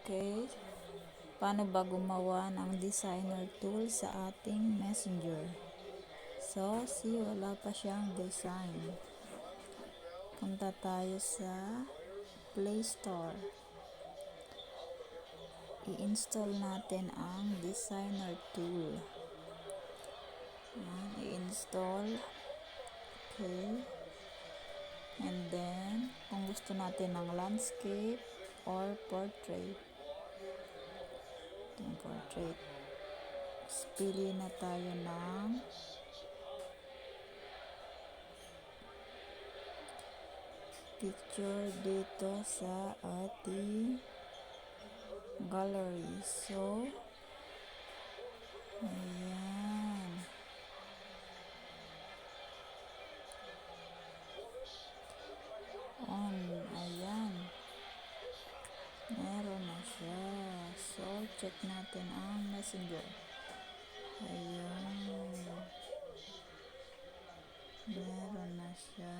Okay. Paano ba gumawa ng designer tool sa ating messenger? So, see, wala pa siyang design. Punta tayo sa Play Store. I-install natin ang designer tool. I-install. Okay. And then, kung gusto natin ng landscape or portrait. Portrait. Pili na tayo ng picture dito sa ating gallery. So, ayan. On, ayan. Meron na siya. So, check natin ang messenger. Ayan. Meron na siya.